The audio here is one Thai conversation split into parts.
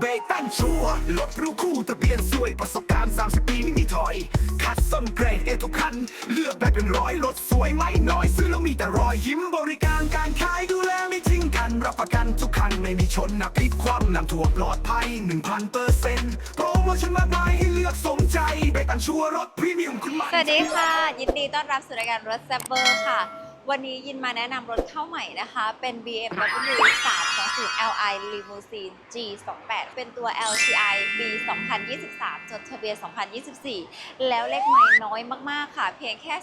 เบตันชัวร์รถรู้คู่ทะเบียนสวยประสบการณ์ 30 ปีไม่มีถอย คัดส้นเกรดเอทุกคัน เลือกแบบเป็นร้อยรถสวยไม่น้อย ซื้อแล้วมีแต่รอยยิ้มบริการการขายดูแลไม่ทิ้งกัน รับประกันทุกคัน ไม่มีชนนักพลิกคว่ำนำถั่วปลอดภัย 1,000เปอร์เซ็นต์โปรโมชั่นมากมายให้เลือกสมใจเบตันชัวร์รถพรีเมียมคุณมันสวัสดีค่ะ ยินดีต้อนรับสู่รายการรถแซบเบอร์ค่ะ วันนี้ยินมาแนะนำรถเข้าใหม่นะคะ เป็น BMW 320 Li Limousine G28 เป็นตัว LCI B 2023 จดทะเบียน 2024 แล้วเลขไม่น้อยมากๆค่ะ เพียงแค่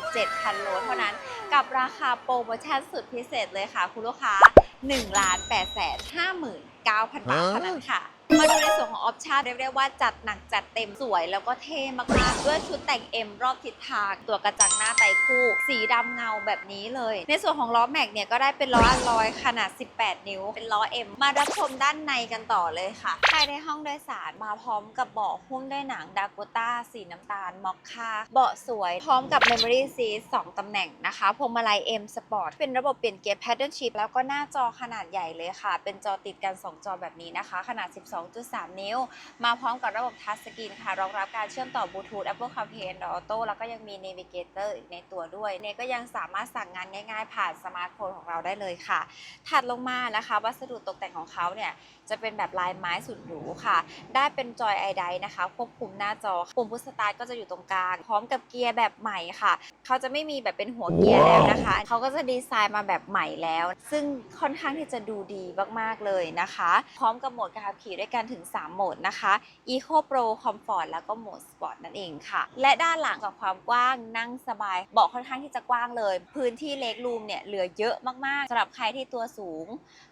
27,000 โลเท่านั้น กับราคาโปรโมชั่นสุดพิเศษเลยค่ะ คุณลูกค้า 1 8 5 9,000 บาทเท่านั้นค่ะ มาดูในส่วนของออปชั่นเรียกได้ว่าจัดหนักจัดเต็มสวยแล้วก็เท่มากๆ ด้วยชุดแต่ง M รอบทิศทาง ตัวกระจังหน้าไตรคู่ สีดำเงาแบบนี้เลย ในส่วนของล้อแม็กเนี่ยก็ได้เป็นล้ออัลลอยขนาด 18 นิ้ว เป็นล้อ M มารับชมด้านในกันต่อเลยค่ะภายในห้องโดยสารมาพร้อมกับเบาะหุ้มด้วยหนังดากต้าสีน้ำตาลมอคคาเบาะสวยพร้อมกับ Memory Seat 2ตำแหน่งนะคะพวงมาลัย M Sport เป็นระบบเปลี่ยนเกียร์ Paddle Shift แล้วก็หน้าจอขนาดใหญ่เลยค่ะ เป็นจอติดกัน2 จอแบบนี้นะคะ ขนาด 12.3 นิ้ว มาพร้อมกับระบบทัชสกรีนค่ะ รองรับการเชื่อมต่อบลูทูธ Apple CarPlay Android Auto แล้วก็ยังมี Navigator อีกในตัวด้วย เนก็ยังสามารถสั่งงานง่ายๆ ผ่านสมาร์ทโฟนของเราได้เลยค่ะ ถัดลงมานะคะ วัสดุตกแต่งของเขาเนี่ย จะเป็นแบบลายไม้สุดหรูค่ะ ได้เป็นจอยไอไดนะคะ ควบคุมหน้าจอ ปุ่มพุชสตาร์ทก็จะอยู่ตรงกลาง พร้อมกับเกียร์แบบใหม่ค่ะ เขาจะไม่มีแบบเป็นหัวเกียร์แล้วนะคะ เขาก็จะดีไซน์มาแบบใหม่แล้ว ซึ่งค่อนข้างที่จะดูดีมากๆเลยนะคะพร้อมกับโหมดการขับขี่ด้วยกันถึง 3 โหมดนะคะ Eco Pro Comfort แล้วก็โหมด Sport นั่นเองค่ะ และด้านหลังกับความกว้างนั่งสบายเบาะค่อนข้างที่จะกว้างเลย พื้นที่เล็กรูมเนี่ยเหลือเยอะมากๆสำหรับใครที่ตัวสูง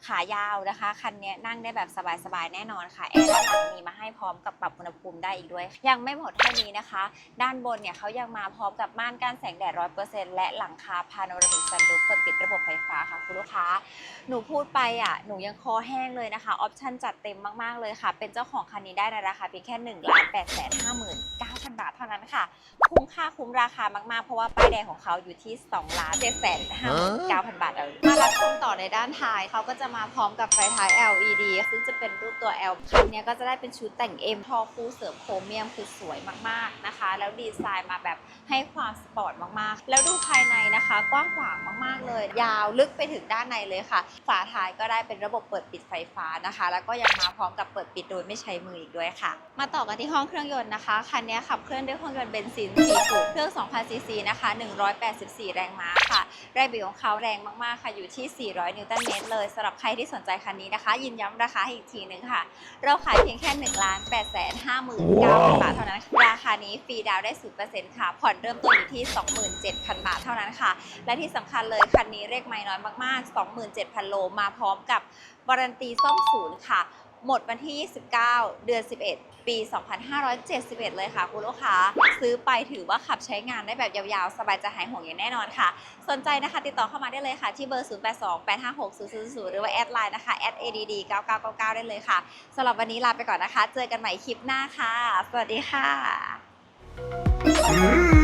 ขายาวนะคะ คันนี้นั่งได้แบบสบายๆแน่นอนค่ะแอร์ด้านหลังมีมาให้พร้อมกับปรับอุณหภูมิได้อีกด้วย ยังไม่หมดเท่านี้นะคะ ด้านบนเนี่ยเขายังมาพร้อมกับม่านกันแสงแดดร้อยเปอร์เซ็นต์และหลังคาพาโนรามิกซันรูฟเปิดปิดระบบไฟฟ้าค่ะคุณลูกค้า หนูพูดไปอะหนูยังคอแห้งเลยนะคะออปชั่นจัดเต็มมากๆเลยค่ะ เป็นเจ้าของคันนี้ได้ในราคาเพียงแค่1นึ่งล้านแปดแสนห้าหมื่นเก้าพันบาทเท่านั้นค่ะ คุ้มค่าคุ้มราคามากๆ เพราะว่าป้ายแดงของเขาอยู่ที่2ล้านเจ็ดแสนห้าหมื่นเก้าพันบาทเลยมารับชมต่อในด้านท้ายเขาก็จะมาพร้อมกับไฟท้าย LED ซึ่งจะเป็นรูปตัว L คันนี้ก็จะได้เป็นชุดแต่ง M ทอคู่เสริมโครเมียมคือสวยมากๆนะคะ แล้วดีไซน์มาแบบให้ความสปอร์ตมากๆ แล้วดูภายในนะคะ กว้างขวางมากๆเลย ยาวลึกไปถึงด้านในเลยค่ะ ฝาท้ายก็ได้เป็นระบบเปิดปิดไฟฟ้านะคะ แล้วก็ยังมาพร้อมกับเปิดปิดโดยไม่ใช้มืออีกด้วยค่ะ มาต่อกันที่ห้องเครื่องยนต์นะคะคันนี้ขับเคลื่อนด้วยเครื่องยนต์เบนซิน4สูบเครื่อง2,000ซีซีนะคะ184 แรงม้าค่ะแรงบิดของเขาแรงมากๆค่ะอยู่ที่ 400 นิวตันเมตรเลยสำหรับใครที่สนใจคันนี้นะคะ ยินย้ำราคาอีกทีหนึ่งค่ะ เราขายเพียงแค่1ล้าน8แสน5 9 0 0 0บาทเท่านั้นราคานี้ฟรีดาวน์ได้ 0%ค่ะ ผ่อนเริ่มต้นอยู่ที่ 27,000 บาทเท่านั้นค่ะ และที่สำคัญเลยคันนี้เลขไม่น้อยมากๆ 27,000 โลมาพร้อมกับ วารันตีซ่อมศูนย์ค่ะ หมดวันที่ 29 เดือน 11 ปี 2571 เลยค่ะ คุณลูกค้า ซื้อไปถือว่าขับใช้งานได้แบบยาวๆ สบายใจหายห่วงอย่างแน่นอนค่ะ สนใจนะคะติดต่อเข้ามาได้เลยค่ะ ที่เบอร์ 0828560000 หรือว่าแอดไลน์นะคะ add 9999 ได้เลยค่ะสำหรับวันนี้ลาไปก่อนนะคะ เจอกันใหม่คลิปหน้าค่ะ สวัสดีค่ะ